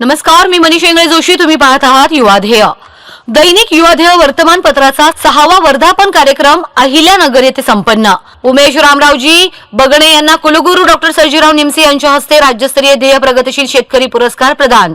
नमस्कार मी मनीष इंगळे जोशी. तुम्ही पाहत आहात युवाध्येय दैनिक युवाध्येय वर्तमानपत्राचा सहावा वर्धापन कार्यक्रम अहिल्यानगर येथे संपन्न. उमेश रामरावजी बगणे यांना कुलगुरू डॉक्टर सर्जीराव निमसे यांच्या हस्ते राज्यस्तरीय ध्येय प्रगतीशील शेतकरी पुरस्कार प्रदान.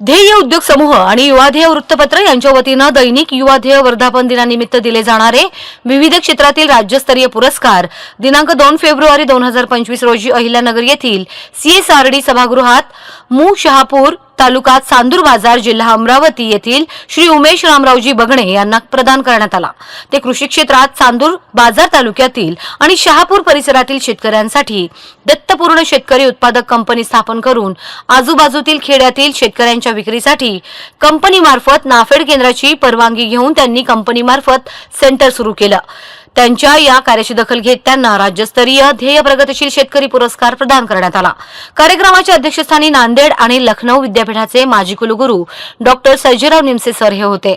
ध्येय उद्योग समूह आणि युवाध्येय वृत्तपत्र यांच्या वतीनं दैनिक युवाध्येय वर्धापन दिनानिमित्त दिले जाणारे विविध क्षेत्रातील राज्यस्तरीय पुरस्कार. दिनांक दोन फेब्रुवारी दोन हजार पंचवीस रोजी अहिल्यानगर येथील सीएसआरडी सभागृहात मू शहापूर तालुका चांदूर बाजार जिल्हा अमरावती येथील श्री उमेश रामरावजी बगणे यांना प्रदान करण्यात आला. ते कृषी क्षेत्रात चांदूर बाजार तालुक्यातील आणि शहापूर परिसरातील शेतकऱ्यांसाठी दत्तपूर्ण शेतकरी उत्पादक कंपनी स्थापन करून आजूबाजूतील खेड्यातील शेतकऱ्यांच्या विक्रीसाठी कंपनीमार्फत नाफेड केंद्राची परवानगी घेऊन त्यांनी कंपनीमार्फत सेंटर सुरू केलं. त्यांच्या या कार्याची दखल घेत त्यांना राज्यस्तरीय ध्येय प्रगतीशील शेतकरी पुरस्कार प्रदान करण्यात आला. कार्यक्रमाच्या अध्यक्षस्थानी नांदेड आणि लखनौ विद्यापीठाचे माजी कुलगुरू डॉक्टर सैजीराव निमसे सर हे होते.